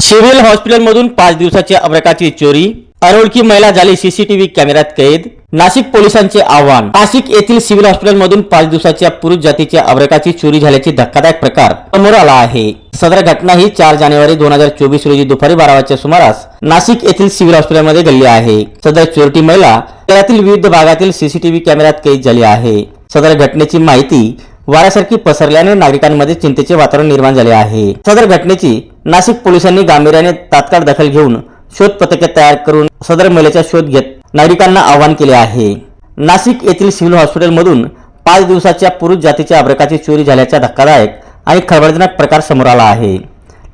Civil हॉस्पिटलमधून पाच दिवसाच्या अमरकाची चोरी अरोळकी महिला झाली सीसीटीव्ही कॅमेऱ्यात कैद नाशिक पोलिसांचे आव्हान. नाशिक येथील सिव्हिल हॉस्पिटलमधून पाच दिवसाच्या पुरुष जातीच्या अब्रकाची चोरी झाल्याची धक्कादायक प्रकार समोर आला आहे. सदर घटना ही चार जानेवारी दोन हजार चोवीस रोजी दुपारी बारा वाजच्या सुमारास नाशिक येथील सिव्हिल हॉस्पिटलमध्ये घडली आहे. सदर चोरटी महिला त्यातील विविध भागातील सीसीटीव्ही कॅमेऱ्यात कैद झाली आहे. सदर घटनेची माहिती वाऱ्यासारखी पसरल्याने नागरिकांमध्ये चिंतेचे वातावरण निर्माण झाले आहे. सदर घटनेची नाशिक पोलिसांनी गांभीर्याने तात्काळ दखल घेऊन शोध पथके तयार करून सदर महिलेचा शोध घेत नागरिकांना आवाहन केले आहे. नाशिक येथील सिव्हिल हॉस्पिटलमधून पाच दिवसाच्या पुरुष जातीच्या अब्रकाची चोरी झाल्याचा धक्कादायक आणि खळबळजनक प्रकार समोर आला आहे.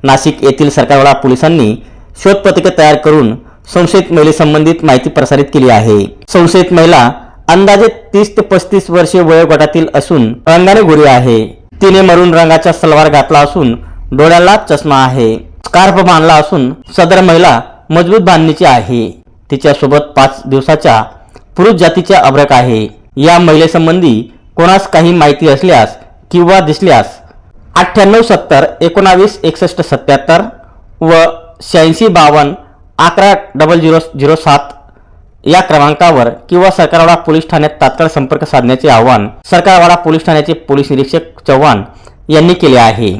नाशिक येथील सरकारवाडा पोलिसांनी शोध पथके तयार करून संशयित महिलेसंबंधित माहिती प्रसारित केली आहे. संशयित महिला अंदाजे तीस ते पस्तीस वर्षे वयोगटातील असून रंगाने गोरी आहे. तिने मरून रंगाचा सलवार घातला असून डोळ्याला चष्मा आहे. स्कार्फ बांधला असून सदर महिला मजबूत बांधणीची आहे. तिच्यासोबत पाच दिवसाच्या पुरुष जातीच्या अभ्रक आहे. या महिलेसंबंधी कोणास काही माहिती असल्यास किंवा दिसल्यास अठ्ठ्याण्णव सत्तर एकोणावीस एकसष्ट सत्याहत्तर व शहाऐंशी बावन्न अकरा डबल झिरो झिरो सात या क्रमांकावर किंवा सरकारवाडा पोलीस ठाण्यात तात्काळ संपर्क साधण्याचे आवाहन सरकारवाडा पोलीस ठाण्याचे पोलीस निरीक्षक चव्हाण यांनी केले आहे.